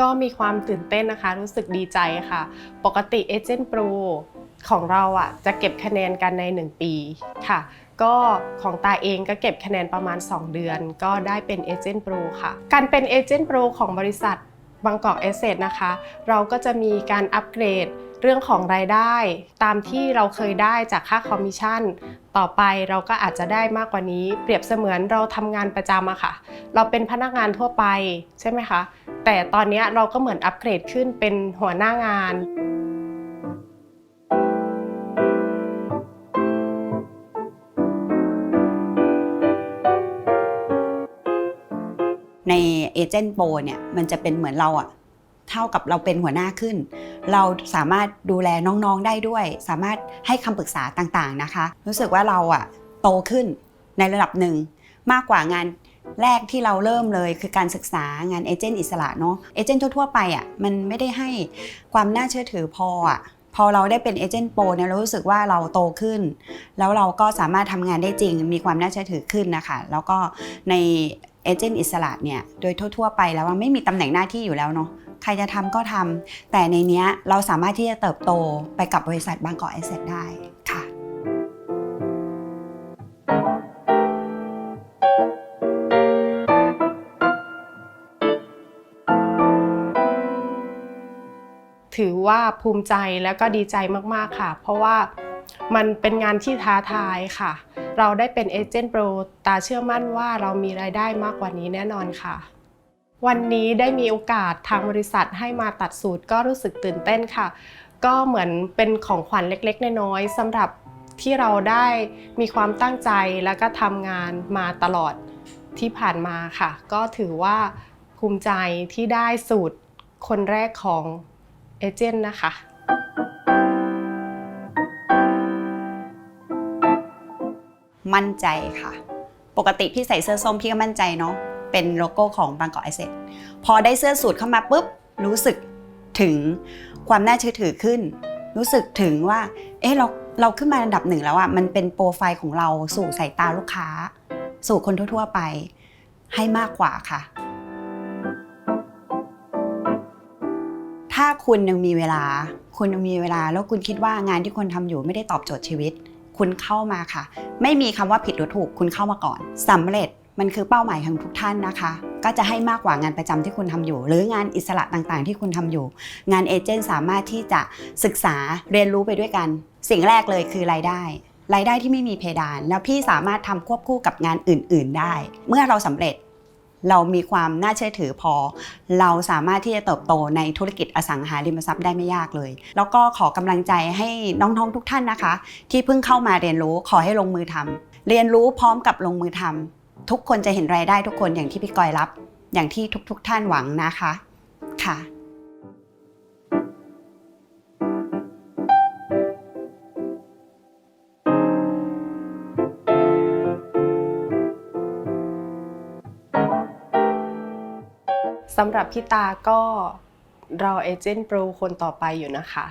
ก็มีความตื่นเต้นนะคะ รู้สึกดีใจค่ะ ปกติเอเจนต์โปรของเราอะจะเก็บคะแนนกันใน 1 ปีค่ะ ก็ของตาเองก็เก็บคะแนนประมาณ 2 เดือน ก็ได้เป็นเอเจนต์โปรค่ะ การเป็นเอเจนต์โปรของบริษัทบางกอกเอเซนะคะ เราก็จะมีการอัปเกรดเรื่องของรายได้ตามที่เราเคยได้จากค่าคอมมิชชั่น ต่อไปเราก็อาจจะได้มากกว่านี้ เปรียบเสมือนเราทำงานประจำอะค่ะ เราเป็นพนักงานทั่วไปใช่ไหมคะ แต่ตอนนี้เราก็เหมือนอัปเกรดขึ้นเป็นหัวหน้างาน ในเอเจนต์โปรเนี่ยมันจะเป็นเหมือนเราอะเท่ากับเราเป็นหัวหน้าขึ้น เราสามารถดูแลน้องๆได้ด้วย สามารถให้คำปรึกษาต่างๆนะคะ รู้สึกว่าเราอะโตขึ้นในระดับหนึ่งมากกว่างาน แรกที่เราเริ่มเลยคือการศึกษางานเอเจนต์อิสระเนาะเอเจนต์ทั่วๆไปอะมันไม่ได้ให้ความน่าเชื่อถือพออะพอเราได้เป็นเอเจนต์โปรเนี่ยเรารู้สึกว่าเราโตขึ้น แล้วเราก็สามารถทำงานได้จริง มีความน่าเชื่อถือขึ้นนะคะ แล้วก็ในเอเจนต์อิสระเนี่ยโดยทั่ว ๆ ไปแล้วว่าไม่มีตำแหน่งหน้าที่อยู่แล้วเนาะใครจะทำก็ทำแต่ในเนี้ยเราสามารถที่จะเติบโตไปกับบริษัทบางกอกแอสเซทได้ ถือว่าภูมิใจแล้วก็ดีใจมากๆค่ะ เพราะว่ามันเป็นงานที่ท้าทายค่ะ เราได้เป็นเอเจนต์โปรตาเชื่อมั่นว่าเรามีรายได้มากกว่านี้แน่นอนค่ะ วันนี้ได้มีโอกาสทางบริษัทให้มาตัดสูตรก็รู้สึกตื่นเต้นค่ะ ก็เหมือนเป็นของขวัญเล็กๆ น้อยๆสำหรับที่เราได้มีความตั้งใจแล้วก็ทำงานมาตลอดที่ผ่านมาค่ะ ก็ถือว่าภูมิใจที่ได้สูตรคนแรกของ เอเจนต์นะคะมั่นใจค่ะ ปกติพี่ใส่เสื้อส้มพี่ก็มั่นใจเนาะ เป็นโลโก้ของบางกอกแอเซทพอได้เสื้อสูทเข้ามาปุ๊บ รู้สึกถึงความน่าเชื่อถือขึ้น รู้สึกถึงว่า เอ๊ะเราเราขึ้นมาอันดับหนึ่งแล้วอะมันเป็นโปรไฟล์ของเราสู่สายตาลูกค้า สู่คนทั่วๆไป ให้มากกว่าค่ะ ถ้าคุณยังมีเวลา คุณยังมีเวลา แล้วคุณคิดว่างานที่คุณทำอยู่ไม่ได้ตอบโจทย์ชีวิต คุณเข้ามาค่ะ ไม่มีคำว่าผิดหรือถูก คุณเข้ามาก่อนสำเร็จมันคือเป้าหมายของทุกท่านนะคะ ก็จะให้มากกว่างานประจำที่คุณทำอยู่ หรืองานอิสระต่างๆ ที่คุณทำอยู่ งานเอเจนต์สามารถที่จะศึกษาเรียนรู้ไปด้วยกัน สิ่งแรกเลยคือรายได้รายได้ที่ไม่มีเพดาน แล้วพี่สามารถทำควบคู่กับงานอื่น ๆ ได้ เมื่อเราสำเร็จ เรามีความน่าเชื่อถือพอ เราสามารถที่จะเติบโตในธุรกิจอสังหาริมทรัพย์ได้ไม่ยากเลย แล้วก็ขอกำลังใจให้น้องๆทุกท่านนะคะ ที่เพิ่งเข้ามาเรียนรู้ขอให้ลงมือทำเรียนรู้พร้อมกับลงมือทำทุกคนจะเห็นรายได้ทุกคนอย่างที่พี่กอยรับ อย่างที่ทุกๆทท่านหวังนะคะค่ะ สำหรับพี่ตาก็รอเอเจนต์โปรคนต่อไปอยู่นะคะ